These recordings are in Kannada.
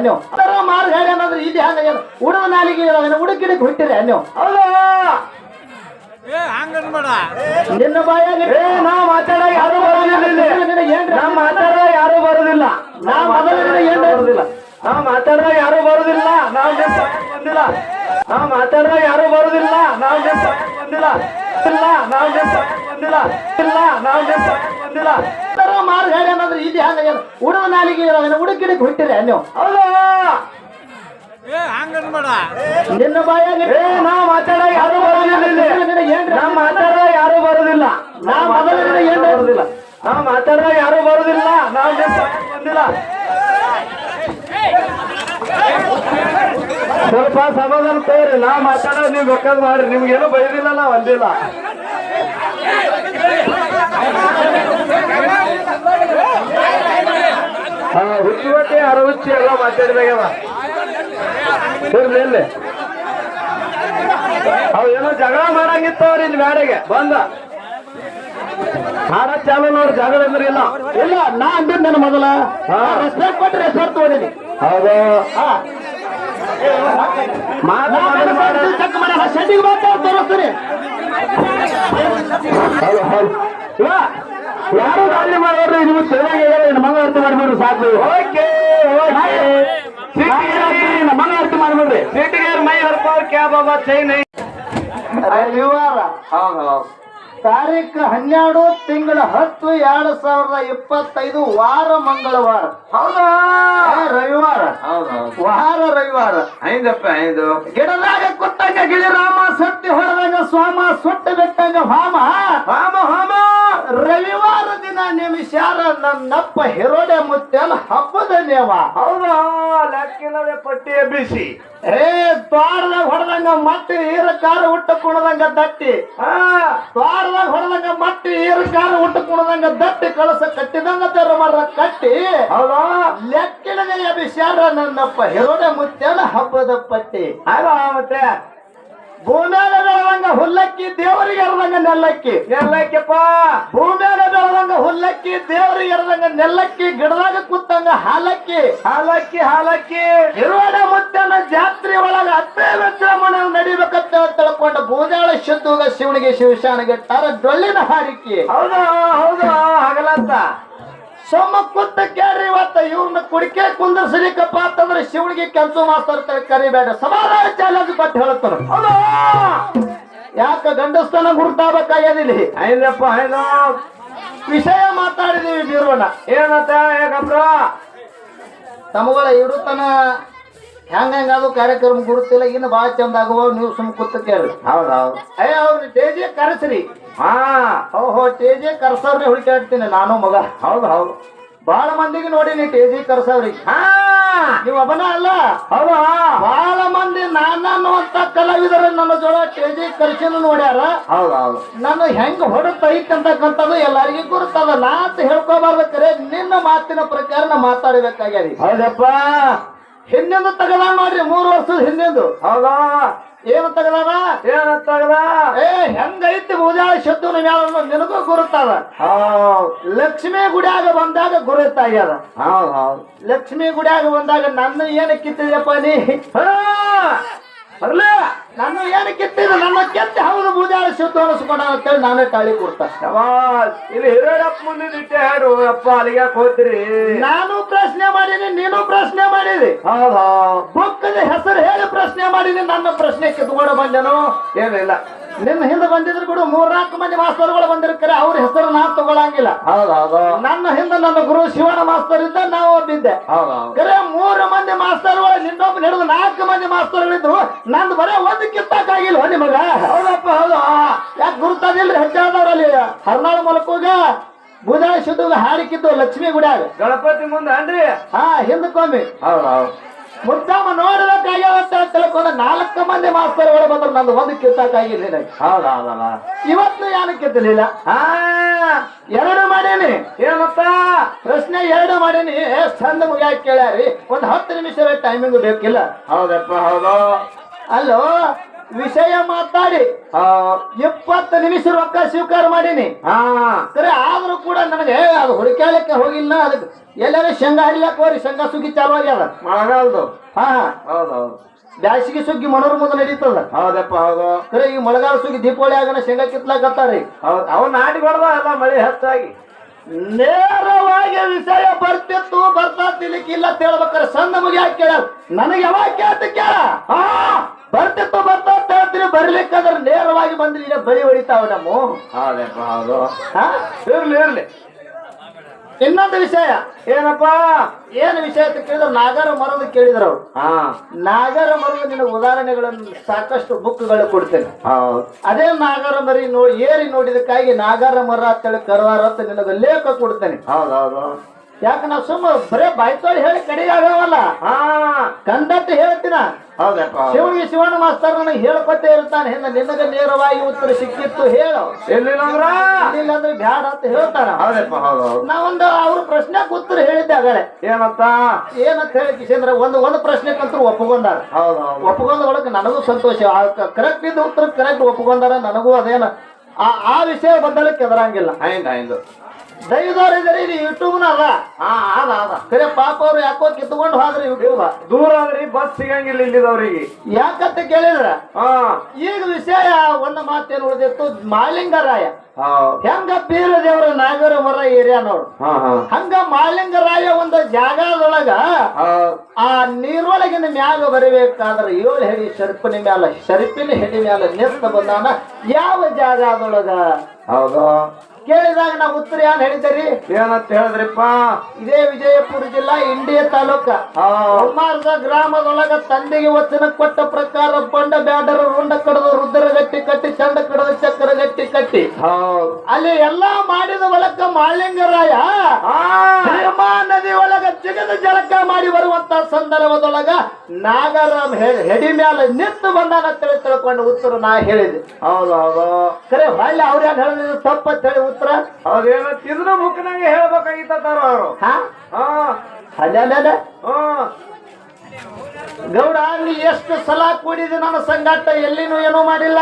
ನೀವು ಅದರ ಮಾರ್ಗ ಹೇಳಿ ಅನ್ನೋದ್ರೆ ಇದು ಹಂಗ ಉಡದ ನಾಲಿಗೆ ಹುಡುಕಿಡಕ್ಕೆ ಹುಟ್ಟಿರಿ ನೀವು ಹೌದಾ? ಏ ಹಂಗನ್ಬೇಡ ನಿನ್ನ ಬಾಯಾಗ ಏ ನಾ ಮಾತಾಡ ಯಾರು ಬರೋದಿಲ್ಲ. ಇಲ್ಲಿ. ನಾ ಮಾತಾಡ ಯಾರು ಬರೋದಿಲ್ಲ. ನಾ ಮಾತಾಡ ಏನ್ ಬರೋದಿಲ್ಲ. ನಾ ಮಾತಾಡ ಯಾರು ಬರೋದಿಲ್ಲ. ನಾವ್ ಬಂದಿಲ್ಲ. ನಾ ಮಾತಾಡ ಯಾರು ಬರೋದಿಲ್ಲ. ನಾವ್ ಬಂದಿಲ್ಲ. ಇಲ್ಲ ನಾವ್ ಬಂದಿಲ್ಲ. ಇಲ್ಲ ನಾವ್ ನಿಮ್ ತರ ಮಾರ್ಗ ಹೇಳಿ ಅನ್ನೋದ್ರೆ ಇದು ಹಂಗ ಉಡೋ ನಾಲಿಗೆ ಹುಡುಕಿಡಕ್ಕೆ ಹುಟ್ಟಿರಿ ನೀವು ಹೌದಾ? ನಿನ್ನ ಬಾಯಾಗ ಏ ನಾ ಮಾತಾಡ ಯಾರು ಬರೋದಿಲ್ಲ. ನಾ ಮಾತಾಡ ಯಾರು ಬರೋದಿಲ್ಲ. ನಾ ಮಾತಾಡ ಏನ್ ಬರೋದಿಲ್ಲ. ನಾ ಮಾತಾಡ ಯಾರು ಬರೋದಿಲ್ಲ. ನಾವ್ ಬಂದಿಲ್ಲ. ಸ್ವಲ್ಪ ಸಮಾಧಾನ ತೋರಿ ನಾ ಮಾತಾಡೋದು ನೀವು ಬೇಕಾದ್ ಮಾಡ್ರಿ. ನಿಮ್ಗೇನು ಬೈದಿಲ್ಲ ನಾ ಒಂದಿಲ್ಲ ಹುಚ್ಚುವಟ್ಟಿ ಅರ ಹುಚ್ಚಿ ಎಲ್ಲ ಮಾತಾಡಿದಾಗ್ಯವ ಇರ್ಲಿ ಅವ್ ಏನೋ ಜಗಳ ಮಾಡಂಗಿತ್ತು ರೀ ಇಲ್ಲಿ ಬ್ಯಾಡೆಗೆ. ಬಂದ. ಹಾಡ ಚಾಲು ನೋಡ್ರಿ ಜಗಳ ಅಂದ್ರೆ ಇಲ್ಲ. ಇಲ್ಲ ನಾ ಅಂದಿದ್ ನನ್ನ ಮೊದಲ. ಹಾ. ರೆಸ್ಪೆಕ್ಟ್ ಕೊಟ್ಟು ರೆಸ್ಪೆಕ್ಟ್ ತಗೊಂಡಿನಿ ಹೌದು. ಮಾತು ಯಾರು ದಾಳಿ ಮಾಡೋರು ನೀವು ಚೆನ್ನಾಗಿ ನಮ್ಮ ಮಗ ಅರ್ಥ ಮಾಡ್ಬಿಡ್ರಿ ಸಾಕು. ಓಕೆ ನಮ್ಮ ಮಗ ಅರ್ಥ ಮಾಡ್ಬಿಡ್ರಿ ಸಿಟಿಗೆ ಮೈ ಹರ್ಪಾವ್ ಕ್ಯಾ ಬಾಬಾ ಚೈನ್ ರವಿವಾರ. ತಾರೀಖು ಹನ್ನೆರಡು ತಿಂಗಳ ಹತ್ತು ಎರಡ್ ಸಾವಿರದ ಇಪ್ಪತ್ತೈದು ವಾರ ಮಂಗಳವಾರ. ಹೌದಾ? ರವಿವಾರ. ವಾರ ರವಿವಾರ. ಐದಪ್ಪ ಐದು. ಗಿಡದಾಗ ಕುತ್ತಂಗ ಗಿಳಿರಾಮ ಸತ್ತಿ ಹೊಡೆದಂಗ ಸ್ವಾಮ ಸುಟ್ಟ ಬಿಟ್ಟಂಗ ಹಾಮ ಹಾಮ ಹಾಮ ರವಿವಾರ ದಿನ ನಿಮಿಷಾರ ನನ್ನಪ್ಪ ಹಿರೋಡೆ ಮುತ್ತೆಲ್ಲ ಹಬ್ಬದ ನೇವ ಹೌದಾ? ಲೆಕ್ಕಿಲ್ಲದೆ ಪಟ್ಟಿ ಎಬ್ಬಿಸಿ. ಏ ದ್ವಾರದಾಗ ಹೊಡೆದಂಗ ಮತ್ತೆ ಈರ ಕಾರ ಹುಟ್ಟ ಕುಣದಂಗ ದಟ್ಟಿ. ದ್ವಾರದಾಗ ಹೊಡೆದಂಗ ಮತ್ತೆ ಈರ ಕಾರ ಹುಟ್ಟ ಕುಣದಂಗ ದಟ್ಟಿ ಕಳಸ ಕಟ್ಟಿದಂಗ ತೆರ ಮರ ಕಟ್ಟಿ. ಹೌದಾ? ಲೆಕ್ಕಿಲ್ಲದೆ ಎಬ್ಬಿಸ್ಯಾರ ನನ್ನಪ್ಪ ಹಿರೋಡೆ ಮುತ್ತೆಲ್ಲ ಹಬ್ಬದ ಪಟ್ಟಿ. ಅಲ್ಲ ಮತ್ತೆ ಭೂಮ್ಯಾಗ ಬೆಳದಂಗ ಹುಲ್ಲಕ್ಕಿ ದೇವರಿಗೆ ಎರದಂಗ ನೆಲ್ಲಕ್ಕಿ. ನೆಲ್ಲಕ್ಕಿಪ್ಪ. ಭೂಮ್ಯಾಗ ಬೆಳದಂಗ ಹುಲ್ಲಕ್ಕಿ ದೇವರಿಗೆ ಎರದಂಗ ನೆಲ್ಲಕ್ಕಿ ಗಿಡದಾಗ ಕುತ್ತಂಗ ಹಾಲಕ್ಕಿ. ಹಾಲಕ್ಕಿ ಹಾಲಕ್ಕಿ. ಹಿರುವಡ ಮುತ್ತನ ಜಾತ್ರೆ ಒಳಗ ಅತ್ತೇ ವಿಜೃಂಭಣೆ ನಡಿಬೇಕಂತ ತಿಳ್ಕೊಂಡ ಬೂದಾಳ ಶುದ್ಧಗ ಶಿವನಿಗೆ ಶಿವಶಾನಿಗೆ ತರ ಡೊಳ್ಳಿನ ಹಾರಿಕೆ ಹೌದಾ ಹೌದಾ ಹಗಲಂತ. ಸೊಮ್ಮ ಕುತ್ತ ಕೇಳ್ರಿ ಇವತ್ತ ಇವ್ರನ್ನ ಕುಡಿಕೆ ಕುಂದರ್ಸಲಿಕ್ಕಪ್ಪ ಅಂತಂದ್ರೆ ಶಿವಳಿಗೆ ಕೆಲಸ ಮಾಸ್ತರ್ ಕರಿಬೇಡ. ಸಮಾಧಾನ ಚಾಲೆಂಜ್ ಕೊಟ್ಟು ಹೇಳ್ತಾರ. ಯಾಕ ಗಂಡಸ್ತನ ಗುರುತಾಗಬೇಕಾಗ್ಯದಿಲ್ಲಿ? ಐದಪ್ಪ ಐನ ವಿಷಯ ಮಾತಾಡಿದೀವಿ ಬೀರೋಣ ಏನಂತ ಹೇಗಬ್ರ ತಮಗಳ ಇಡುತನ ಹೆಂಗ ಅದು ಕಾರ್ಯಕ್ರಮ ಗುರುತಿಲ್ಲ ಇನ್ನು ಭಾಳ ಚಂದ ಆಗುವ ನೀವು ಸುಮ್ ಕೂತ ಕೇಳ್ರಿ. ಹೌದೌದು. ಅಯ್ಯ ಅವ್ರು ಡೇಜಿ ಕರೆಸ್ರಿ. ಹಾ. ಓಹೋ ಟೇಜೆ ಕರ್ಸವ್ರಿ ಹುಡುಕಾಡ್ತೀನಿ ನಾನು ಮಗ. ಹೌದು ಹೌದು. ಬಹಳ ಮಂದಿಗೆ ನೋಡಿ ನೀ ಟೇಜಿ ಕರ್ಸವ್ರಿ. ಹಾ. ನೀವು ಒಬ್ಬನ ಅಲ್ಲ? ಹೌದಾ. ಬಹಳ ಮಂದಿ ನಾನು ಅನ್ನುವಂತ ಕಲಾವಿದರು ನನ್ನ ಜೋಳ ಟೇಜಿ ಕರ್ಸಿನ ನೋಡ್ಯಾರ. ಹೌದು ಹೌದು. ನಾನು ಹೆಂಗ್ ಹೊಡತೈತಂತಕ್ಕಂಥದ್ದು ಎಲ್ಲರಿಗೂ ಗುರುತದ. ನಾ ಅಂತ ಹೇಳ್ಕೋಬಾರ್ದು ಕರೆ ನಿನ್ನ ಮಾತಿನ ಪ್ರಕಾರ ನಾ ಮಾತಾಡಬೇಕಾಗ್ಯಾರಿ. ಹೌದಪ್ಪ. ಹಿಂದೆಂದು ತಗದ ನೋಡ್ರಿ ಮೂರು ವರ್ಷದ ಹಿಂದೆಂದು. ಹೌದಾ. ಏನು ಏನಂತಾಗದ ಏ ಹೆಂಗೈತಿ ಮೂಜಾಳ ಶಬ್ದನ ಮ್ಯಾಲ ನಿನಗೂ ಗುರುತದ ಲಕ್ಷ್ಮೀ ಗುಡಿಯಾಗ ಬಂದಾಗ ಗುರುತಾಗ್ಯದ. ಹೌದು ಹೌದು. ಲಕ್ಷ್ಮೀ ಗುಡಿಯಾಗ ಬಂದಾಗ ನನ್ನ ಏನು ಕಿತ್ತಿದ್ಯಪ್ಪ ನೀ? ಬರ್ಲ. ನನ್ನ ಏನು ಕಿತ್ತಿದ ನನ್ನ ಕೆತ್ತಿ ಹೌದು ಮೂಜಾಳ ಶುದ್ಧ ಅನಿಸ್ಕೊಂಡ ಅಂತೇಳಿ ನಾನೇ ತಾಳಿ ಕೊಡ್ತ. ಶಬಾಸ್ ಇಲ್ಲಿ ಹಿರೇಡಪ್ಪ ಮುಂದೆ ಇಟ್ಟೆ ಹೇಳು ಅಪ್ಪ ಅಲ್ಲಿಗೆ ಹೋಗ್ತೀರಿ ನಾನು ಪ್ರಶ್ನೆ ಮಾಡೀನಿ ಮಾಡಿದಿ ಬುಕ್ಕದ ಹೆಸರು ಹೇಳಿ ಪ್ರಶ್ನೆ ಮಾಡೀನಿ ನನ್ನ ಪ್ರಶ್ನೆ ಕಿತ್ಕೊಂಡು ಬಂದೆನು? ಏನಿಲ್ಲ ನಿನ್ನ ಹಿಂದೆ ಬಂದಿದ್ರು ಕೂಡ ಮೂರ್ನಾಲ್ಕು ಮಂದಿ ಮಾಸ್ತರ್ಗಳು ಬಂದಿರ್ತಾರೆ ಅವ್ರ ಹೆಸರು ನಾ ತಗೊಳಂಗಿಲ್ಲ. ನನ್ನ ಹಿಂದೆ ನನ್ನ ಗುರು ಶಿವನ ಮಾಸ್ತರ್ ಇದ್ದ ನಾವು ಒಬ್ಬಿದ್ದೆ. ಕರೆ ಮೂರು ಮಂದಿ ಮಾಸ್ತರ್ಗಳು ನಿನ್ನೊಬ್ಬ ಹಿಡಿದು ನಾಲ್ಕು ಮಂದಿ ಮಾಸ್ತರ್ಗಳಿದ್ರು ನಂದು ಬರೇ ಒಂದು ಕಿತ್ತಾಕಾಗಿಲ್ವ ನಿಮಗ? ಹೌದಪ್ಪ ಹೌದು. ಯಾಕೆ ಗುರುತಾದಿಲ್ರಿ? ಹೆಚ್ಚಾದವ್ರಲ್ಲಿ. ಹರ್ನಾಳು ಮೂಲಕ ಹೋಗ. ಬುಧ ಶುದ್ಧ ಹಾರಿಕಿದ್ದು ಲಕ್ಷ್ಮಿ ಗುಡಿಯಾಗ ಗಣಪತಿ ಮುಂದೆ ಅನ್ರಿ ಹಾ ಹಿಂದಕ್ಕೊಮ್ಮೆ ಹೌದು ಹೌದು. ಮುದ್ದಮ್ಮ ತಿಳ್ಕೊಂಡ ನಾಲ್ಕು ಮಂದಿ ಮಾಸ್ತರ್ಗಳು ಬಂದ್ರು. ನಂದು ಒಂದು ಕಿತ್ತಾಕಾಗಿಲ್ಲ ನಿನಗೆ. ಇವತ್ತು ಯಾರು ಕಿತ್ತಲಿಲ್ಲ? ಹಾ. ಎರಡು ಮಾಡೀನಿ. ಏನಪ್ಪ ಪ್ರಶ್ನೆ ಎರಡು ಮಾಡೀನಿ. ಚಂದ ಮುಗಿಯಾಕ ಕೇಳ್ಯಾರಿ. ಒಂದ್ ಹತ್ತು ನಿಮಿಷ ಟೈಮಿಂಗ್ ಬೇಕಿಲ್ಲ. ಹೌದಪ್ಪ ಹೌದು. ಅಲ್ಲೋ? ವಿಷಯ ಮಾತಾಡಿ. ಇಪ್ಪತ್ತು ನಿಮಿಷ ರೊಕ್ಕ ಸ್ವೀಕಾರ ಮಾಡೀನಿ. ಸರಿ ಆದ್ರೂ ಕೂಡ ನನಗೆ ಅದು ಹುಡುಕಾಲಕ್ಕೆ ಹೋಗಿಲ್ಲ ಅದಕ್ಕೆ ಎಲ್ಲಾರ ಶೇಂಗಾ ಹರಿಲಕ್ಕೆ ಹೋರಿ ಶೇಂಗಾ ಸುಗ್ಗಿ ಚಾಲು ಆಗ್ಯದ. ಮಳೆಗಾಲದು ಹಾ. ಹಾ ಹೌದು ಹೌದು. ಬ್ಯಾಸಿಗೆ ಸುಗ್ಗಿ ಮನೋರ್ ಮುಂದೆ ನಡೀತದ. ಹೌದಪ್ಪ ಹೌದು. ಸರಿ ಈ ಮಳೆಗಾಲ ಸುಗ್ಗಿ ದೀಪಾವಳಿ ಆಗನ ಶೇಂಗಾ ಕಿತ್ಲಾಕತ್ತಾರಿ ಹೌದು ಅವ್ ನಾಟಿ ಅಲ್ಲ ಎಲ್ಲ ಮಳೆ ಹೆಚ್ಚಾಗಿ. ನೇರವಾಗಿ ವಿಷಯ ಬರ್ತಿತ್ತು ಬರ್ತಾ ತಿಲಿಕ್ಕಿಲ್ಲ ಅಂತ ಹೇಳ್ಬೇಕಾರೆ ಸಣ್ಣ ಮುಗಿ ಯಾಕೆ ಕೇಳ ನನಗೆ ಯಾವಾಗ ಕೇಳ್ತ ಕೇಳ? ಹಾ. ಬರ್ತಿತ್ತು ಬರ್ತಾ ಅಂತ ಹೇಳ್ತೀನಿ. ಬರ್ಲಿಕ್ಕಾದ್ರೆ ನೇರವಾಗಿ ಬಂದ್ರಿ ಬಳಿ ಹೊಡಿತಾವ ನಮ್ಮ. ಹೌದಪ್ಪ ಹೌದು. ಹಾ? ಇರ್ಲಿ ಇರ್ಲಿ. ಇನ್ನೊಂದು ವಿಷಯ. ಏನಪ್ಪಾ? ಏನು ವಿಷಯ ಅಂತ ಕೇಳಿದ್ರೆ ನಾಗರ ಮರದ ಕೇಳಿದ್ರು ಅವ್ರು. ನಾಗರ ಮರದ ನಿನ್ನ ಉದಾಹರಣೆಗಳನ್ನು ಸಾಕಷ್ಟು ಬುಕ್ಗಳು ಕೊಡ್ತೇನೆ. ಹೌದು. ಅದೇ ನಾಗರ ಮರಿ ನೋಡಿ ಏರಿ ನೋಡಿದಕ್ಕಾಗಿ ನಾಗರ ಮರ ಅಂತೇಳಿ ಕರವಾರ ಅಂತ ನಿನಗೆ ಲೇಖ ಕೊಡ್ತೇನೆ. ಹೌದು ಹೌದು. ಯಾಕೆ ನಾವು ಸುಮ್ಮ ಬರೇ ಬಾಯ್ತೋಡಿ ಹೇಳಿ ಕಡೆಗೆ ಆಗವಲ್ಲ ಹಾ. ಕಂಡಂತ ಹೇಳ್ತೀನ? ಹೌದಪ್ಪ ಹೌದು. ಶಿವನಿಗೆ ಶಿವನ ಮಾಸ್ತರ್ ನನಗೆ ಹೇಳ್ಕೊಟ್ಟೆ ಇರ್ತಾನೆ ಹಿಂದೆ ನಿನಗೆ ನೇರವಾಗಿ ಉತ್ತರ ಸಿಕ್ಕಿತ್ತು ಹೇಳು. ಎಲ್ಲಿಲ್ಲ ಅಂದ್ರ? ಇಲ್ಲ ಅಂದ್ರೆ ಬ್ಯಾಡ ಅಂತ ಹೇಳ್ತಾರ. ಹೌದಪ್ಪ ಹೌದು ನಾವೊಂದು ಅವ್ರ ಪ್ರಶ್ನೆಗೆ ಉತ್ತರ ಹೇಳಿದ್ದೆ ಆಗಲೇ. ಏನಂತ? ಏನಂತ ಹೇಳಿ ಕಿಶೇಂದ್ರ ಒಂದು ಒಂದು ಪ್ರಶ್ನೆಗಂತೂ ಒಪ್ಪಿಕೊಂಡಾರ. ಹೌದು ಹೌದು. ಒಪ್ಪಿಕೊಂಡ ಒಳಗೆ ನನಗೂ ಸಂತೋಷ. ಕರೆಕ್ಟ್ ಇದ್ದ ಉತ್ತರ ಕರೆಕ್ಟ್ ಒಪ್ಪಿಕೊಂಡಾರ ನನಗೂ ಅದೇನ ಆ ಆ ವಿಷಯ ಬಂದಲಕ್ಕೆ ಎದರಂಗಿಲ್ಲ ಹೈಂದ ಹೈಂದು. ದೈವದವ್ರು ಇದ್ರಿ ಇದು ಯೂಟ್ಯೂಬ್ನ ಅದ ಹಾ ಅದ ಅದ. ಖರೆ ಪಾಪ ಅವ್ರು ಯಾಕೋ ಕಿತ್ಕೊಂಡು ಹೋದ್ರಿ ಯೂಟ್ಯೂಬ್? ದೂರ ಆದ್ರಿ ಬಸ್ ಸಿಗಂಗಿಲ್ಲ ಇಲ್ಲಿದವ್ರಿಗೆ. ಯಾಕಂತ ಕೇಳಿದ್ರ? ಹಾ. ಈಗ ವಿಷಯ ಒಂದು ಮಾತೇನು ಉಳಿದಿತ್ತು ಮಾಲಿಂಗರಾಯ. ಹೆಂಗ ಬೀರ ದೇವರ ನಾಗರ ಮರ ಏರಿಯಾ ನೋಡು. ಹಂಗ ಮಾಲಿಂಗರಾಯ ಒಂದ ಜಾಗದೊಳಗ ಆ ನೀರೊಳಗಿನ ಮ್ಯಾಗ ಬರಬೇಕಾದ್ರೆ ಏಳು ಹೆಡಿ ಶರ್ಪಿನ ಮ್ಯಾಲ ಶರ್ಪಿನ ಹೆಡಿ ಮ್ಯಾಲ ನಿಂತ ಬಂದಾನ ಯಾವ ಜಾಗದೊಳಗ? ಹೌದು. ಕೇಳಿದಾಗ ನಾವು ಉತ್ತರ ಏನ್ ಹೇಳಿದ್ದೀರಿ ಏನಂತ ಹೇಳಿದ್ರಿಪ್ಪ? ಇದೇ ವಿಜಯಪುರ ಜಿಲ್ಲಾ ಇಂಡಿಯಾ ತಾಲೂಕ. ಹೊಮ್ಮಾರ್ದ ಗ್ರಾಮದೊಳಗ ತಂದೆಗೆ ಒತ್ತಿನ ಕೊಟ್ಟ ಪ್ರಕಾರ ಬಂಡ ಬ್ಯಾಡರ ರುಂಡ ಕಡದು ರುದ್ರ ಗಟ್ಟಿ ಕಟ್ಟಿ ಚಂಡ ಕಡದು ಚಕ್ರ ಗಟ್ಟಿ ಕಟ್ಟಿ ಹೌದು. ಅಲ್ಲಿ ಎಲ್ಲಾ ಮಾಡಿದ ಒಳಕ ಮಾಳಿಂಗರಾಯ ಭೀಮಾ ನದಿ ಒಳಗ ಜಿಗದ ಜಳಕ ಮಾಡಿ ಬರುವಂತ ಸಂದರ್ಭದೊಳಗ ನಾಗರ ಹೆಡಿ ಮ್ಯಾಲ ನಿಂತು ಬಂದಾನ ತಿಳಿ ತಿಳ್ಕೊಂಡು ಉತ್ತರ ನಾ ಹೇಳಿದೆ. ಹೌದು ಹೌದು. ಕರೆ ಹೊಳ್ಳಿ ಅವ್ರ ಏನ್ ಹೇಳಿದ್ರು ತಪ್ಪ ಅಂತೇಳಿ ಉತ್ತರ? ಹೌದೇನ ತಿಂದ್ರು ಮುಖನಾಗೆ ಹೇಳ್ಬೇಕಾಗಿತ್ತಾರ ಅವರು. ಹಾ? ಹಾ. ಅಲ್ಲ ಹಾ. ಗೌಡ ನೀ ಎಷ್ಟು ಸಲ ಕೂಡಿದ ನನ್ನ ಸಂಘಟ ಎಲ್ಲಿನೂ ಏನೂ ಮಾಡಿಲ್ಲ.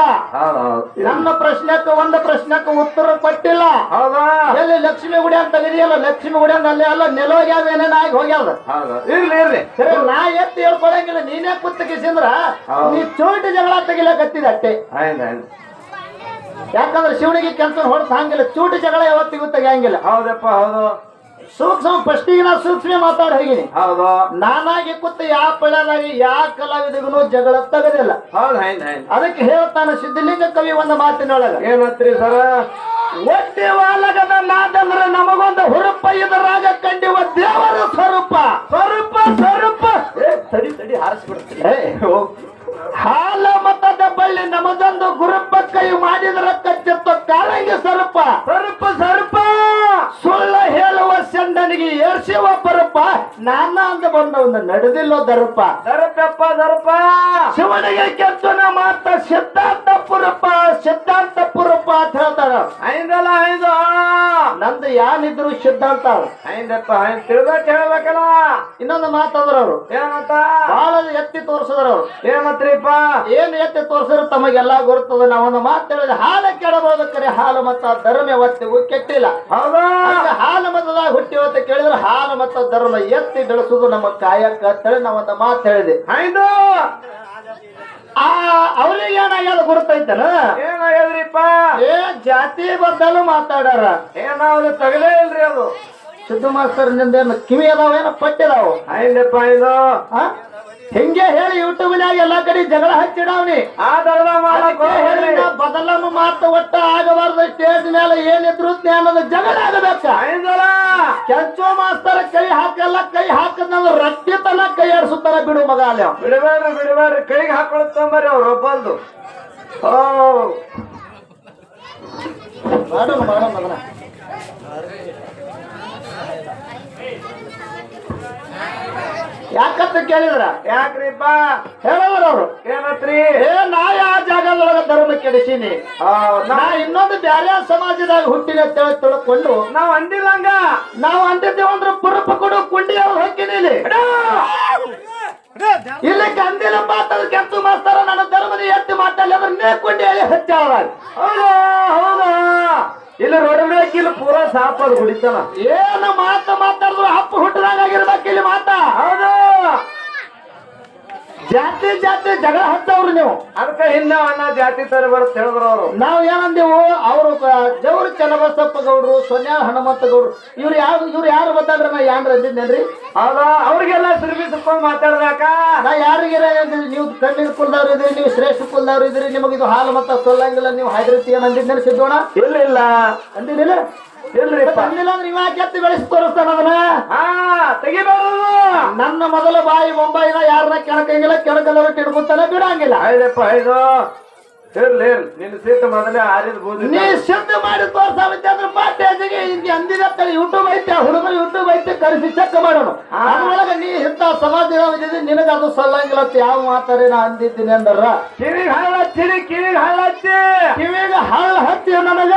ನನ್ನ ಪ್ರಶ್ನೆಕ್ಕೆ ಒಂದು ಪ್ರಶ್ನೆಕ್ಕೆ ಉತ್ತರ ಕೊಟ್ಟಿಲ್ಲ. ಹೌದಾ? ಎಲ್ಲಿ ಲಕ್ಷ್ಮಿ ಗುಡಿ ಅಂತ ಇದೆಯಲ್ಲ? ಲಕ್ಷ್ಮಿ ಗುಡಿ ಅಂತ ಅಲ್ಲೇ ಅಲ್ಲ ನೆಲೋಗ್ಯಾವ ಏನೇನ ಆಗಿ ಹೋಗ್ಯಾವ. ಇರ್ಲಿ ನಾ ಎತ್ತಿ ಹೇಳ್ಕೊಳಂಗಿಲ್ಲ ನೀನೇ ಕುತ್ತಗಿಸಿಂದ್ರ. ನೀ ಚೋಟಿ ಜಗಳ ತೆಗಿಲಕತ್ತಿದ ಅಟ್ಟೆ ಯಾಕಂದ್ರೆ ಶಿವನಿಗೆ ಕೆಲಸ ಹೊಡೆದು ಹಂಗಿಲ್ಲ ಚೂಟಿ ಜಗಳ ಯಾವತ್ತಿಗೂ ತೆಗಿಯಂಗಿಲ್ಲ. ಹೌದಪ್ಪ ಹೌದು. ಸೂಕ್ಷ್ಮ ಫಸ್ಟಿಗೆ ನಾ ಸೂಕ್ಷ್ಮ ಮಾತಾಡಿ ಹೋಗಿನಿ ಹೌದು. ನಾನಾಗಿ ಕೂತ ಯಾವ ಪಳ್ಳನಾಗಿ ಯಾವ ಕಲಾವಿದಿಗೂ ಜಗಳ ತಗದಿಲ್ಲ. ಹೌದು ಅದಕ್ಕೆ ಹೇಳ್ತಾನೆ ಸಿದ್ಧಲಿಂಗ ಕವಿ ಒಂದು ಮಾತಿನೊಳಗ. ಏನತ್ರಿ ಸರ? ಒಟ್ಟಿ ವಾಲಗದ ನಾದಂದ್ರೆ ನಮಗೊಂದು ಹುರುಪ ಇದರಾಗ ಕಂಡಿವ ದೇವರ ಸ್ವರೂಪ. ಸ್ವರೂಪ ಸ್ವರೂಪ. ತಡಿ ತಡಿ ಹಾರಿಸ್ಬಿಡ್ತೀನಿ. ಹಾಲ ಮತದ ಬಳ್ಳಿ ನಮಗೊಂದು ಗುರುಪ ಕೈ ಮಾಡಿದ್ರ ಕಚ್ಚತ್ತ ಕಾಳಂಗಿ ಸ್ವರೂಪ. ಸ್ವರೂಪ ಸ್ವರೂಪ. ಚಂಡನಿಗೆ ಏರ್ಸಿವ ಪರಪ ನಾನ ಅಂತ ಬಂದ ನಡೆದಿಲ್ಲ ದರಪ. ದರಪಪ್ಪ ದರಪ. ಶಿವನಿಗೆ ಕೆತ್ತನ ಮಾತ ಸಿದ್ಧಾಂತ ಪುರಪ್ಪ ಸಿದ್ಧಾಂತ ಪುರಪ್ಪ ಅಂತ ಹೇಳ್ತಾರ. ಐದಲ್ಲ ಐದು. ನಂದು ಯಾನಿದ್ರು ಸಿದ್ಧಾಂತ ಐದಪ್ಪ ಹೈಂದ್ ತಿಳ್ದಟ್ ಹೇಳ್ಬೇಕಲ್ಲ ಇನ್ನೊಂದು ಮಾತಂದ್ರ ಅವರು ಏನಂತ? ಬಹಳ ಎತ್ತಿ ತೋರ್ಸಿದ್ರು ಅವ್ರು. ಏನಂತ್ರಿಪ್ಪ ಏನ್ ಎತ್ತಿ ತೋರ್ಸಿದ್ರು ತಮಗೆಲ್ಲ ಗೊತ್ತದ ನಾವೊಂದು ಮಾತು ಹೇಳಿದ್ರೆ ಹಾಲ ಕೆಡಬಹುದು ಕರೆ ಹಾಲು ಮತ್ತ ಧರ್ಮ ಯಾವತ್ತಿಗೂ ಕೆಟ್ಟಿಲ್ಲ. ಹೌದಾ? ಹಾಲು ಮತದಾಗ ಹುಟ್ಟಿ ಅಂತ ಕೇಳಿದ್ರೆ ಹಾಲು ಮತ್ತ ಧರ್ಮ ಎತ್ತಿ ಬೆಳೆಸುದು ನಮ್ಮ ಕಾಯಕ ಅಂತೇಳಿ ನಾವೊಂದು ಮಾತು ಹೇಳಿದೆ ಹೈದು. ಆ ಅವ್ರಿಗೆ ಏನಾಗ್ಯದ ಗುರುತೈತನ? ಏನಾಗ್ಯದ್ರಿಪ್ಪ? ಏ ಜಾತಿ ಬದ್ದಲು ಮಾತಾಡಾರ ಏನಾದ್ರು ತಗಲೇ ಇಲ್ರಿ ಅದು. ಸಿದ್ದು ಮಾಸ್ತರ್ ನಿಂದೇನು ಕಿವಿ ಅದಾವೇನ ಏನ ಅದಾವ? ಹೈಂದಪ್ಪ ಇದು? ಹಿಂಗೆ ಹೇಳಿ ಯೂಟ್ಯೂಬ್ ನಾಗ ಎಲ್ಲಾ ಕಡೆ ಜಗಳ ಹಚ್ಚಿಡವ್ನಿ ಆ ದಗಳ ಮಾಡಕ್ ಹೋಗ್ಬೇಡ್ರಿ. ಬದಲನ್ನು ಮಾತು ಒಟ್ಟ ಆಗಬಾರ್ದು ಸ್ಟೇಜ್ ಮೇಲೆ ಏನಿದ್ರು ಜ್ಞಾನದ ಜಗಳ ಆಗಬೇಕ. ಹೈಂದಲ್ಲ ಕೆಂಚೋ ಮಾಸ್ತರ ಕೈ ಹಾಕಲ್ಲ ಕೈ ಹಾಕದ್ನಂದ್ರೆ ರಟ್ಟಿ ತನ ಕೈ ಆಡಿಸುತ್ತಾರ ಬಿಡು ಮಗ ಅಲ್ಲಿ ಅವ. ಬಿಡಬೇಡ್ರಿ ಬಿಡಬೇಡ್ರಿ ಕೈಗೆ ಹಾಕೊಳ್ತಂಬರಿ ಅವ್ರು ಒಬ್ಬಂದು ಓ ಮಾಡೋಣ ಮಾಡೋಣ ಅದನ್ನ. ಯಾಕಂತ ಕೇಳಿದ್ರ? ಯಾಕ್ರಿಪ್ಪ? ಹೇಳೋರು ಅವರು ಏನತ್ರಿ? ಏ ನಾ ಯಾವ ಜಾಗದೊಳಗ ಧರ್ಮ ಕೆಡಿಸೀನಿ ನಾ ಇನ್ನೊಂದು ಬ್ಯಾರೆ ಸಮಾಜದಾಗ ಹುಟ್ಟಿನ ಅಂತ ಹೇಳಿ ತಿಳ್ಕೊಂಡು ನಾವ್ ಅಂದಿಲ್ಲಂಗ ನಾವು ಅಂದಿದ್ದೇವ ಅಂದ್ರೆ ಪುರುಪ ಕೊಡು ಕುಂಡಿ ಅವ್ರು ಹಾಕಿನಿ ಇಲ್ಲಿ ಇಲ್ಲಿ ಕಂದಿಲ್ಲ ತದ ಕೆಂಚು ಮಾಸ್ತಾರ ನನ್ನ ಧರ್ಮದ ಎತ್ತಿ ಗಟ್ಟಿ ಅಂದ್ರೆ ನೇ ಕುಂಡಿ ಹೇಳಿ ಹಚ್ಚಾಳ ಹೌದಾ ಹೌದಾ. ಇಲ್ಲಿ ನೋಡಬೇಕು ಇಲ್ಲಿ ಪೂರಾ ಸಾಪ ಅದು ಏನು ಮಾತ ಮಾತಾಡಿದ್ರು ಹಪ್ಪು ಹುಟ್ಟದಾಗ ಆಗಿರ್ಬೇಕು ಇಲ್ಲಿ ಮಾತ. ಹೌದು. ಜಾತಿ ಜಾತಿ ಜಗಳ ಹತ್ತವ್ರು ನೀವು. ಅದಕ್ಕೆ ಹಿಂದೆ ಅಣ್ಣ ಜಾತಿ ತರ ಬರ್ತ ಹೇಳಿದ್ರು ಅವರು. ನಾವು ಏನಂದೇವು ಅವರು ಜವರು ಚನ್ನಬಸಪ್ಪ ಗೌಡ್ರು ಸೊನ್ಯಾ ಹನುಮಂತ ಗೌಡ್ರು ಇವ್ರು ಯಾರು ಇವ್ರು ಯಾರು ಗೊತ್ತಾದ್ರೆ ನಾ ಯಾನ್ ಅಂದಿದ್ದೇನ್ರಿ ಹೌದಾ? ಅವ್ರಿಗೆಲ್ಲ ಸುರ್ಬಿ ಸುಕ್ಕೊಂಡ್ ಮಾತಾಡ್ಬೇಕ ನಾ ಯಾರಿಗಿರ ನೀವು ಕಣ್ಣಿನ ಕುಲ್ದವ್ರು ಇದ್ರಿ ನೀವು ಶ್ರೇಷ್ಠ ಕುಲ್ದವ್ರು ಇದ್ರಿ ನಿಮಗೆ ಇದು ಹಾಲು ಮತ್ತ ಸೊಲ್ಲಂಗಿಲ್ಲ ನೀವು ಹೈದ್ರತಿ ಏನ್ ಅಂದಿದ್ದೇನೆ ಸಿದ್ದೋಣ? ಇಲ್ಲ ಇಲ್ಲ. ಅಂದಿರಲಿಲ್ಲ ಇಲ್ರಿಪ್ಪ. ಅಂದಿಲ್ಲ ಅಂದ್ರೆ ನೀವು ಕೆತ್ತಿ ಬೆಳೆಸಿ ತೋರಿಸ್ತಾನ ಅದನ್ನ? ಹಾ ತೆಗಿಬಾರದು. ನನ್ನ ಮೊದಲ ಬಾಯಿ ಮುಂಬೈನ ಯಾರನ್ನ ಕೆಣಕಂಗಿಲ್ಲ ಕೆಣಕದವ್ರು ತಿಡ್ಕೊತಾನೆ ಬಿಡಂಗಿಲ್ಲ. ಐದಪ್ಪ ಐದು ಇರ್ಲಿ ನಿನ್ನ ಸೀಟ್ ಮೊದಲೇ ಆರಿದ್ ಬೂದಿ ನೀ ಶುದ್ಧ ಮಾಡಿ ತೋರ್ಸಾವಿದ್ದೆ ಅಂದ್ರೆ ಪಾಟ್ಯಾಜಿಗೆ ಹಿಂಗೆ ಅಂದಿದ ಯೂಟ್ಯೂಬ್ ಐತೆ ಹುಡುಗರು ಯೂಟ್ಯೂಬ್ ಐತೆ ಕರೆಸಿ ಚೆಕ್ ಮಾಡೋಣ. ಅದ್ರೊಳಗೆ ನೀ ಇಂಥ ಸಮಾಜ ಇದ್ದಿದ್ದು ನಿನಗೆ ಅದು ಸಲ್ಲಂಗಿಲ್ಲ ಯಾವ ಮಾತಾರೆ ನಾ ಅಂದಿದ್ದೀನಿ ಅಂದ್ರ? ಕಿವಿಗ್ ಹಳ್ಳಚ್ಚಿರಿ ಕಿವಿಗ್ ಹಳ್ಳಚ್ಚಿ ಕಿವಿಗ ಹಳ್ಳ ಹತ್ತಿ ನನಗ?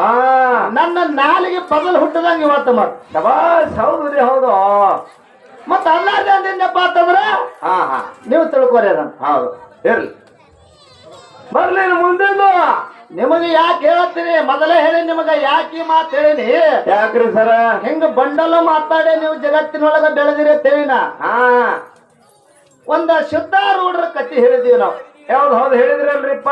ಆ ನನ್ನ ನಾಲಿಗೆ ಪದಲ್ ಹುಟ್ಟದಂಗೆ ಇವತ್ತು ಮಾತು ಶಬಾಸ್ ಹೌದು ರೀ ಹೌದು. ಮತ್ತ ಅಲ್ಲಾರ್ದೆ ಅಂದಿದ್ದಪ್ಪ ಅಂತಂದ್ರ? ಹಾ ಹಾ. ನೀವು ತಿಳ್ಕೊರಿ ಅದನ್ನ. ಹೌದು. ಇರ್ಲಿ. ಬರ್ಲಿ ಮುಂದಿನ ನಿಮಗೆ ಯಾಕೆ ಹೇಳ್ತೀನಿ ಮೊದಲೇ ಹೇಳಿ ನಿಮಗೆ ಯಾಕೆ ಮಾತು ಹೇಳಿನಿ? ಯಾಕ್ರಿ ಸರ? ಹೆಂಗ ಬಂಡಲ್ಲ ಮಾತಾಡಿ ನೀವು ಜಗತ್ತಿನೊಳಗ ಬೆಳೆದಿರಿ ಅಂತೇಳಿನ ಹಾ. ಒಂದ ಸಿದ್ಧಾರೂಢರ ಕತಿ ಹೇಳಿದೀವಿ ನಾವು. ಯಾವ್ದು ಹೌದು ಹೇಳಿದ್ರಲ್ರಿಪ್ಪ?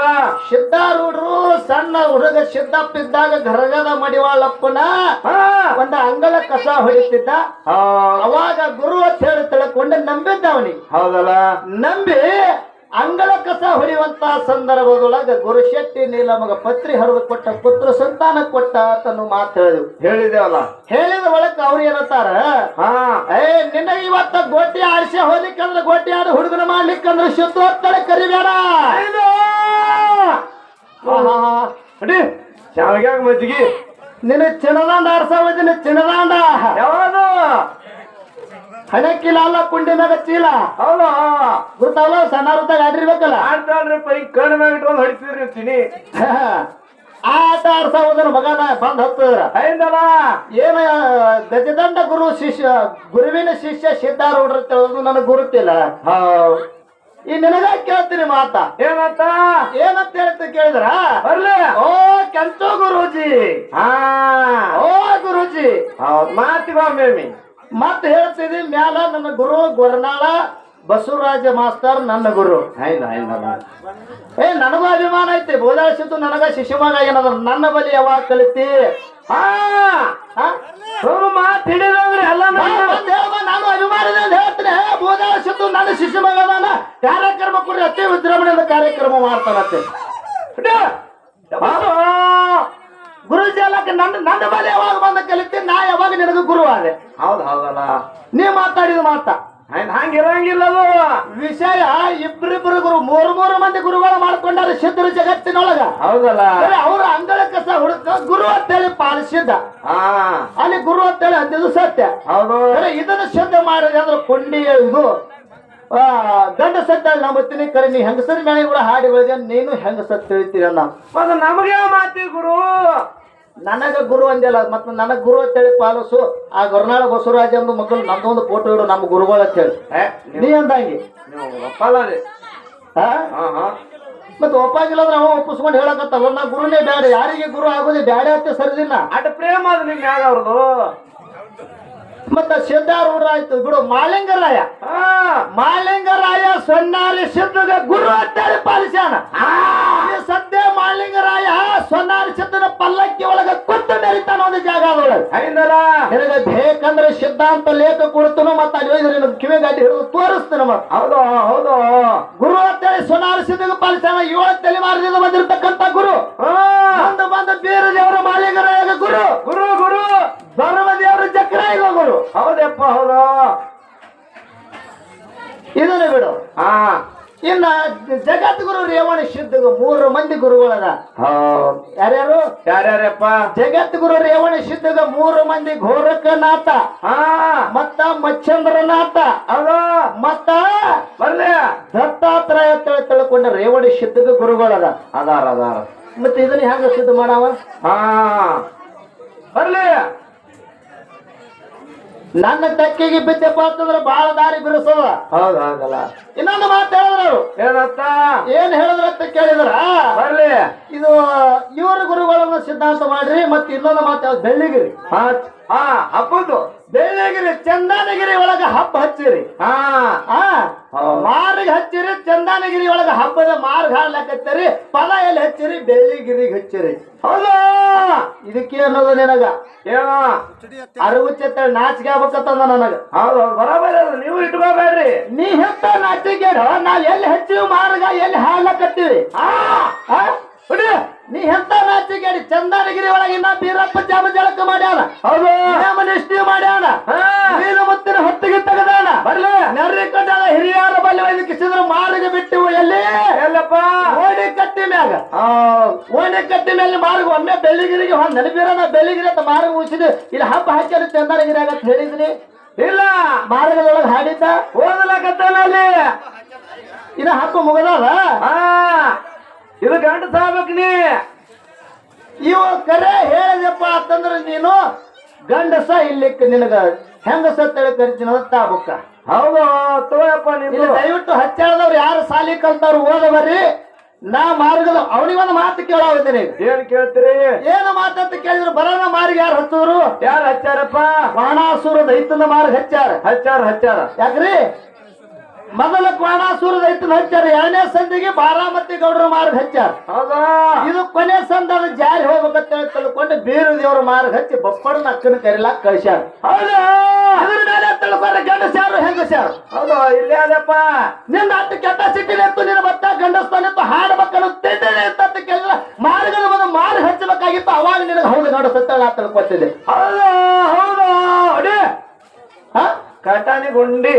ಸಿದ್ಧಾರೂಢರು ಸಣ್ಣ ಹುಡುಗ ಸಿದ್ದಪ್ಪ ಇದ್ದಾಗ ಗರಗದ ಮಡಿವಾಳಪ್ಪನ ಹಾ. ಒಂದ ಅಂಗಳ ಕಸ ಹೊಡಿತಿದ್ದ. ಅವಾಗ ಗುರು ಅಂತ ಹೇಳಿ ತಿಳ್ಕೊಂಡು ನಂಬಿದ್ದ ಅವನಿಗೆ ಹೌದಲ್ಲ? ನಂಬಿ ಅಂಗಳ ಕಸ ಹೊಡೆಯುವಂತಹ ಸಂದರ್ಭದೊಳಗ ಗುರುಶೆಟ್ಟಿ ನೀಲಮಗ ಪತ್ರಿ ಹರಿದು ಕೊಟ್ಟ ಪುತ್ರ ಸಂತಾನ ಕೊಟ್ಟ ತನ್ನ ಮಾತು ಹೇಳಿದೆವು. ಹೇಳಿದೇವಲ್ಲ? ಹೇಳಿದ ಒಳಗ ಅವ್ರು ಏನತ್ತಾರ ಹಾ. ಏ ನಿನ್ನ ಇವತ್ತ ಗೋಟಿ ಆಡಿಸಿ ಹೋಗ್ಲಿಕ್ಕಂದ್ರ ಗೋಟಿ ಆಡಿ ಹುಡುಗನ ಮಾಡ್ಲಿಕ್ಕಂದ್ರ ಸತ್ತು ಹೊತ್ತಳೆ ಕರಿಬೇಡ ಶಾವಿಗ್ಯಾಗ ಮಜ್ಜಿಗೆ. ನಿನ್ನ ಚಿಣದಾಂಡ ಆಡ್ಸಾವಿದ್ದೀನಿ ಚಿಣದಾಂಡ ಯಾವುದು? ಹಣೆ ಚೀಲ ಅಲ್ಲ ಕುಂಡಿ ಮ್ಯಾಗ ಚೀಲ. ಹೌದು? ಗೊತ್ತಾವಲ್ಲ ಸಣ್ಣ ವೃತ್ತಾಗ ಆಡಿರ್ಬೇಕಲ್ಲ ಆಡ್ತಾಳ್ರಿಪ್ಪ ಈಗ ಕಣ್ಣು ಮ್ಯಾಗ ಇಟ್ಕೊಂಡು ಹೊಡಿತಿದ್ರಿ ಆ ಆಟ ಆಡ್ಸಾವುದರ ಮಗನ ಬಂದ್ ಹತ್ತದ್ರ. ಹೈಂದಲ್ಲ ಏನ ಗಜದಂಡ ಗುರು ಶಿಷ್ಯ ಗುರುವಿನ ಶಿಷ್ಯ ಸಿದ್ಧಾರೂಢರು ತಿಳಿದು ನನಗೆ ಗುರುತಿಲ್ಲ. ಈ ನಿನಗ ಕೇಳ್ತೀನಿ ಮಾತ. ಏನಂತ? ಏನಂತ ಹೇಳ್ತಿ ಕೇಳಿದ್ರ? ಬರ್ಲಿ. ಓ ಕೆಂಚೋ ಗುರೂಜಿ. ಹಾ. ಓ ಗುರೂಜಿ. ಹೌದು ಮಾತಿಗೆ ಹೇಳ್ತಿದ್ದೆ ಹೇಳ್ತಿದಿ ಮ್ಯಾಲ ನನ್ನ ಗುರು ಗೊರನಾಳ ಬಸವರಾಜ ಮಾಸ್ತರ್ ನನ್ನ ಗುರು. ಏ ನನಗೂ ಅಭಿಮಾನ ಐತಿ ನನಗೆ ನನಗ ಶಿಶುಮಗ ಏನದ ನನ್ನ ಬಲಿ ಯಾವಾಗ ಕಲಿತಿ? ಹಾ ಮಾತು ಹಿಡಿದಂದ್ರೆ ಎಲ್ಲ ನಾನು ಅಭಿಮಾನದಿಂದ ಅಂತ ಹೇಳ್ತೀನಿ. ಬೋಧಾಳಿಸಿದ್ದು ನನ್ನ ಶಿಶುಮಗನ ಕಾರ್ಯಕ್ರಮ ಕೊಡ್ರಿ ಅತಿ ವಿಜೃಂಭಣೆಯಿಂದ ಕಾರ್ಯಕ್ರಮ ಮಾಡ್ತಾನತ್ತೆ ಗುರುಜಿ ಅಲ್ಲಕ್ಕೆ ನನ್ನ ನನ್ನ ಮೇಲೆ ಯಾವಾಗ ಬಂದ ಕಲಿತಿ ನಾ ಯಾವಾಗ ನಿನಗೆ ಗುರು ಆದೆ ಹೌದು ಹೌದಲ್ಲ. ನೀ ಮಾತಾಡಿದ ಮಾತಾ. ಹಂಗ ಹಂಗಿರಂಗಿಲ್ಲ ಅದು. ವಿಷಯ ಇಬ್ರಿಬ್ರು ಗುರು ಮೂರು ಮೂರು ಮಂದಿ ಗುರುಗಳು ಮಾಡ್ಕೊಂಡಾರ ಸಿದ್ಧರ ಜಗತ್ತಿನೊಳಗ. ಹೌದಲ್ಲ. ಅವ್ರ ಅಂಗಳ ಕಸ ಹುಡುಕ ಗುರು ಅಂತೇಳಿ ಪಾಲಿಸಿದ್ದ. ಅಲ್ಲಿ ಗುರು ಅಂತೇಳಿ ಅಂದಿದ್ದು ಸತ್ಯ. ಹೌದು. ಇದನ್ನ ಶುದ್ಧ ಮಾಡಿದ್ರೆ ಅಂದ್ರೆ ಕೊಂಡಿ ಇದು. ಗಂಡ ಸತ್ತ ನಂಬತ್ತೀನಿ ಕರೆ ನೀ ಹೆಂಗಸರ ಮೇಲೆ ಕೂಡ ಹಾಡಿ ಬೆಳೆದ ನೀನು ಹೆಂಗಸ ತಿಳಿತೀರ ನಾವು ನಮಗೆ ಮಾತಿ ಗುರು? ನನಗ ಗುರು ಅಂದಿಲ್ಲ ಮತ್ತ ನನಗೆ ಗುರು ಅಂತೇಳಿ ಪಾಲಸು. ಆ ಗುರುನಾಳ ಬಸವರಾಜ ಅಂದು ಮಕ್ಕಳು ನಮ್ದೊಂದು ಫೋಟೋ ಇಡು ನಮ್ಮ ಗುರುಗಳು ಅಂತೇಳಿ ಹೇಳಿ. ನೀ ಅಂದಂಗಿ? ಮತ್ತೆ ಒಪ್ಪಾಗಿಲ್ಲ ಅಂದ್ರೆ ಅವ ಒಪ್ಪಿಸ್ಕೊಂಡು ಹೇಳಕತ್ತಲ್ಲ. ನಾ ಗುರುನೇ ಬ್ಯಾಡ ಯಾರಿಗೆ ಗುರು ಆಗೋದೇ ಬ್ಯಾಡ ಅಂತ ಸರಿದಿಲ್ಲ ಅಟ್ ಪ್ರೇಮ ಅದು ನಿಮ್ ಮ್ಯಾಗ ಅವ್ರದು? ಮತ್ತ ಸಿದ್ಧಾರೂಢ ಆಯ್ತು ಬಿಡು ಮಾಲಿಂಗರಾಯ. ಹಾ. ಮಾಲಿಂಗರಾಯ ಸೊನ್ನಾರಿ ಸಿದ್ಧಗ ಗುರು ಅಂತೇಳಿ ಪಾಲಿಸ್ಯಾನ. ಸದ್ಯ ಮಾಲಿಂಗರಾಯ ಸೊನ್ನಾರಿ ಸಿದ್ಧನ ಪಲ್ಲಕ್ಕಿ ಒಳಗ ಕೊಟ್ಟು ನೆರಿತಾನ ಒಂದು ಜಾಗ ನಿನಗೆ ಬೇಕಂದ್ರೆ ಸಿದ್ಧಾಂತ ಲೇಖ ಕೊಡ್ತನು ಮತ್ತ ಅಲ್ಲಿ ಹೋದ್ರೆ ನಿನಗೆ ಕಿವಿ ಗಾಡಿ ಹಿಡಿದು ತೋರಿಸ್ತಾನ ಮತ್ತೆ. ಹೌದು ಹೌದು. ಗುರು ಅಂತೇಳಿ ಸೊನ್ನಾರಿ ಸಿದ್ಧಗ ಪಾಲಿಸ್ಯಾನ ಏಳು ತಲೆಮಾರದಿಂದ ಬಂದಿರತಕ್ಕಂತ ಗುರು. ಬಂದ ಬಂದ ಬೀರ ದೇವರ ಮಾಲಿಂಗರಾಯಗ ಗುರು. ಗುರು ಗುರು. ಧರ್ಮ ದೇವರ ಚಕ್ರಾಯಿಗ ಗುರು. ಹೌದಪ್ಪ ಹೌದು? ಇದನ್ನ ಬಿಡು. ಹಾ. ಇನ್ನ ಜಗದ್ಗುರು ರೇವಣ ಸಿದ್ಧಗ ಮೂರು ಮಂದಿ ಗುರುಗಳದ. ಯಾರ್ಯಾರು? ಯಾರ್ಯಾರಪ್ಪ? ಜಗದ್ಗುರು ರೇವಣ ಸಿದ್ಧಗ ಮೂರು ಮಂದಿ ಘೋರಕನಾಥ. ಹಾ. ಮತ್ತ ಮಚ್ಚಂದ್ರನಾಥ. ಅಲ್ಲ ಮತ್ತ ಬರ್ಲಿ. ದತ್ತಾತ್ರೇಯ ತಿಳಿ ತಿಳ್ಕೊಂಡ ರೇವಣ ಸಿದ್ಧಗ ಗುರುಗಳದ. ಅದಾರ ಅದಾರ. ಮತ್ತೆ ಇದನ್ನ ಹೆಂಗ ಸಿದ್ಧ ಮಾಡವ? ಹಾ. ಬರ್ಲಿ. ನನ್ನ ತೆಕ್ಕಿಗೆ ಬಿದ್ದಪ್ಪ ಅಂತಂದ್ರೆ ಬಾಳ ದಾರಿ ಬಿಡಿಸೋದ. ಹೌದು ಹೌದಲ್ಲ. ಇನ್ನೊಂದು ಮಾತು ಹೇಳಿದ್ರು ಏನಪ್ಪಾ ಏನ್ ಹೇಳಿದ್ರ ಅಂತ ಕೇಳಿದ್ರ? ಬರ್ಲಿ. ಇದು ಇವ್ರ ಗುರುಗಳನ್ನ ಸಿದ್ಧಾಂತ ಮಾಡ್ರಿ ಮತ್ತೆ ಇನ್ನೊಂದು ಮಾತು ಬೆಳ್ಳಿಗಿರಿ. ಹಾ ಹಾ ಹಬ್ಬದ್ದು. ಬೆಳ್ಳಿಗಿರಿ ಚಂದನಗಿರಿ ಒಳಗ ಹಬ್ಬ ಹಚ್ಚಿರಿ. ಹಾ. ಆ ಹೌದು. ಮಾರ್ಗ್ ಹಚ್ಚಿರಿ ಚಂದನಗಿರಿ ಒಳಗ ಹಬ್ಬದ ಮಾರ್ಗ ಹಾಡ್ಲಕತ್ತೀರಿ. ಫಲ ಎಲ್ಲಿ ಹಚ್ಚಿರಿ? ಬೆಳ್ಳಿಗಿರಿಗೆ ಹಚ್ಚಿರಿ. ಹೌದಾ? ಇದಕ್ಕೆ ಅನ್ನೋದು ನಿನಗ? ಏನೋ? ಅರವತ್ತ ನಾಚಿಕೆ ಆಗ್ಬೇಕಂತಂದ ನನಗ. ಹೌದು ಬರೋಬರಿ ಅದು. ನೀವು ಇಟ್ಕೋಬೇಡ್ರಿ. ನೀ ಹೆತ್ತ ನಾಚಿಕೆ ನಾವ್ ಎಲ್ಲಿ ಹಚ್ಚಿವಿ ಮಾರ್ಗ ಎಲ್ಲಿ ಹಾಡ್ಲಕತ್ತೀವಿ? ಆ ಆ? ಹುಡಿ, ನೀ ಹೆತ್ತ ನಾಚಿಕೆಡಿ ಚಂದನಗಿರಿ ಒಳಗೆ ಇನ್ನ ಬೀರಪ್ಪ ಜಾಮ ಜಳಕ ಮಾಡ್ಯಾನ? ಹೌದು. ನೇಮ ನಿಷ್ಠೆ ಮಾಡ್ಯಾನ. ನೀನು ಮುತ್ತಿನ ಹೊತ್ತಿಗೆ ತೆಗೆದಾನ? ಬರ್ಲಿ. ನರ್ರಿ ಕಟ್ಟದ ಹಿರಿಯರ ಬಲ್ಲಿ ಒಯ್ದು ಕಿಸಿದ್ರು ಮಾರಿಗೆ ಬಿಟ್ಟು ಎಲ್ಲಿ? ಎಲ್ಲಪ್ಪ. ಓಣಿ ಕಟ್ಟಿ ಮ್ಯಾಗ. ಓಣಿ ಕಟ್ಟಿ ಮೇಲೆ ಮಾರ್ಗ ಒಮ್ಮೆ ಬೆಳ್ಳಿಗಿರಿಗೆ ಹೊಂದ್ ನೆನಪಿರೋಣ ಬೆಳ್ಳಿಗಿರಿ ಅಂತ ಮಾರ್ಗ ಉಳಿಸಿದ್. ಇಲ್ಲಿ ಹಬ್ಬ ಹಾಕ್ಯಾರ ಚಂದನಗಿರಿ ಆಗಂತ ಹೇಳಿದ್ರಿ ಇಲ್ಲ. ಮಾರ್ಗದೊಳಗೆ ಹಾಡಿದ್ದ. ಓದಲಕತ್ತಾನಲ್ಲಿ ಇನ್ನ ಹಬ್ಬ ಮುಗದದ? ಹಾ. ಇದು ಗಂಡ ಸಾಬಕ್ನಿ ನೀ. ಇವ ಕರೆ ಹೇಳಿದಪ್ಪ ಅಂತಂದ್ರೆ ನೀನು ಗಂಡಸ ಇಲ್ಲಿಕ್ಕೆ ನಿನಗ ಹೆಂಗಸ ತಳಿ ಕರಿತೀನ ತಾಬುಕ್ಕ ಬುಕ್ಕ ಹೌದು ತೋಯಪ್ಪ ನೀನು ದಯವಿಟ್ಟು ಹಚ್ಚಾಳದವ್ರು ಯಾರು ಸಾಲಿ ಕಲ್ತವ್ರು ಓದವರಿ? ನಾ ಮಾರ್ಗದ ಅವನಿಗೊಂದು ಮಾತು ಕೇಳಾವಿದ್ದೀನಿ ಏನ್ ಕೇಳ್ತೀರಿ? ಏನು ಮಾತಂತ ಕೇಳಿದ್ರು ಬರೋಣ ಮಾರ್ಗ ಯಾರು ಹಚ್ಚೋರು ಯಾರು ಹಚ್ಚಾರಪ್ಪ? ಬಾಣಾಸುರ ದೈತನ ಮಾರ್ಗ ಹಚ್ಚಾರ. ಹಚ್ಚಾರ ಹಚ್ಚಾರ. ಯಾಕ್ರಿ? ಮೊದಲ ಕ್ವಾಣಾಸುರ ದೈತನ ಹಚ್ಚಾರ ಎರಡನೇ ಸಂದಿಗೆ ಬಾರಾಮತಿ ಗೌಡರ ಮಾರ್ಗ ಹಚ್ಚಾರ. ಹೌದಾ? ಇದು ಕೊನೆ ಸಂದ ಅದು ಜಾರಿ ಹೋಗ್ಬೇಕಂತ ಹೇಳಿ ತಿಳ್ಕೊಂಡು ಬೀರು ದೇವರ ಮಾರ್ಗ ಹಚ್ಚಿ ಬಪ್ಪಡನ ಅಕ್ಕನ ಕರಿಲಾಕ ಕಳಿಸ್ಯಾರ. ಹೌದಾ? ಅದ್ರ ಮೇಲೆ ತಿಳ್ಕೊಂಡ್ರೆ ಗಂಡಸ್ಯಾರು ಹೆಂಗಸ್ಯಾರು? ಹೌದು? ಇಲ್ಲ ಅದಪ್ಪ. ನಿಂದ ಅಷ್ಟು ಕೆಪಾಸಿಟಿ ಇತ್ತು ನಿನ್ನ ಬತ್ತ ಗಂಡಸ್ತಾನಿತ್ತು ಹಾಡು ತಿಂಡಿನೇ ಇತ್ತು ಅಂತ ಕೇಳಿದ್ರೆ ಮಾರ್ಗದ ಮುಂದೆ ಮಾರ್ಗ ಹಚ್ಚಬೇಕಾಗಿತ್ತು ಅವಾಗ ನಿನಗೆ ಹೌದು ನೋಡು ಸತ್ತಳ ತಿಳ್ಕೊತಿದ್ದೆ. ಹೌದು? ಹೌದು? ಅಡಿ. ಹಾ? ಕಟಾನಿ ಗುಂಡಿ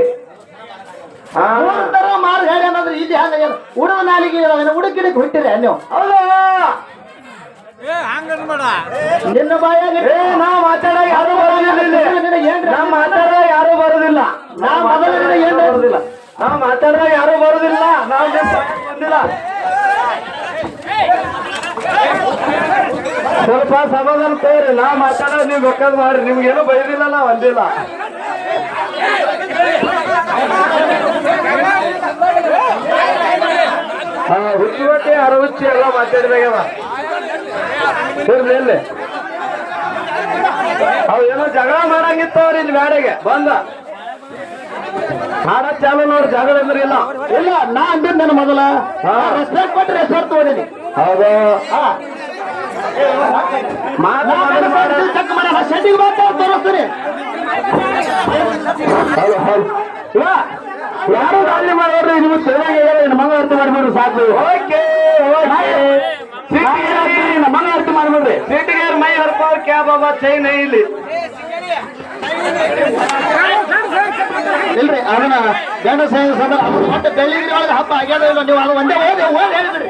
ಮೂರ್ ತರ ಮಾರ್ಗ ಹೇಳಿ ಅನ್ನೋದ್ರೆ ಇದು ಹ್ಯಾಂಗ ಉಡುವ ನಾಲಿಗೆ ಉಡುಕಿಡಕ್ಕೆ ಹುಟ್ಟಿರಿ ನೀವು ಹೌದು? ನಿನ್ನ ಬಾಯಾಗ ಏ ನಾ ಮಾತಾಡ ಯಾರು ಬರೋದಿಲ್ಲ. ನಾ ಮಾತಾಡ ಯಾರು ಬರೋದಿಲ್ಲ. ನಾ ಮೊದಲು ನಿನಗೆ ಏನ್ ಬರೋದಿಲ್ಲ. ನಾ ಮಾತಾಡ ಯಾರು ಬರೋದಿಲ್ಲ. ನಾವು ಬಂದಿಲ್ಲ ಸ್ವಲ್ಪ ಸಮಾಧಾನ ತೋರಿ. ನಾ ಮಾತಾಡ ನೀವು ಬೇಕಾದ್ ಮಾಡ್ರಿ. ನಿಮ್ಗೇನು ಬೈದಿಲ್ಲ ನಾ ಒಂದಿಲ್ಲ ಹಾ ಹುಚ್ಚಿ ಅರವಚ್ಚಿ ಎಲ್ಲ ಮಾತಾಡಿದಾಗ್ಯವ ಇರ್ಲಿ ಅವ್ ಏನೋ ಜಗಳ ಮಾಡಂಗಿತ್ತು ಅವ್ರ ಇಲ್ಲಿ ಬ್ಯಾಡೆಗೆ ಬಂದ. ಮಾಡಕ್ ಚಾಲು ನೋಡ್ರಿ ಜಗಳ ಅಂದ್ರೆ ಇಲ್ಲ. ಇಲ್ಲ ನಾ ಅಂದಿದ್ ನನ್ನ ಮೊದಲ. ರೆಸ್ಪೆಕ್ಟ್ ಕೊಟ್ಟು ರೆಸ್ಪೆಕ್ಟ್ ತಗೊಂಡಿನಿ ಹೌದು. ಹಾ. ಯಾರು ದಾಳಿ ಮಾಡೋರು ನೀವು ಸರಿಯಾಗಿ ಹೇಳಿದ್ರೆ ನಮಗ ಅರ್ಥ ಮಾಡ್ಬಿಡ್ರಿ ಸಾಕು. ಓಕೆ ನಮಗ ಅರ್ಥ ಮಾಡ್ಬಿಡ್ರಿ ಸಿಟಿಗೇರ್ ಮೈ ಹರ್ಪಾವ್ ಕ್ಯಾಬ್ ಅವ ಚೈನ್ ಇಲ್ಲಿ. ಇಲ್ರಿ ಅದನ್ನ ಗಂಡ ಸೇವೆ ಮತ್ತೆ ಬೆಳ್ಳಿಗಿರಿ ಒಳಗೆ ಹಬ್ಬ ಇಲ್ಲ ನೀವು ಅದು ಒಂದೇ ಓದಿ ಓದಿ ಹೇಳಿದ್ರಿ.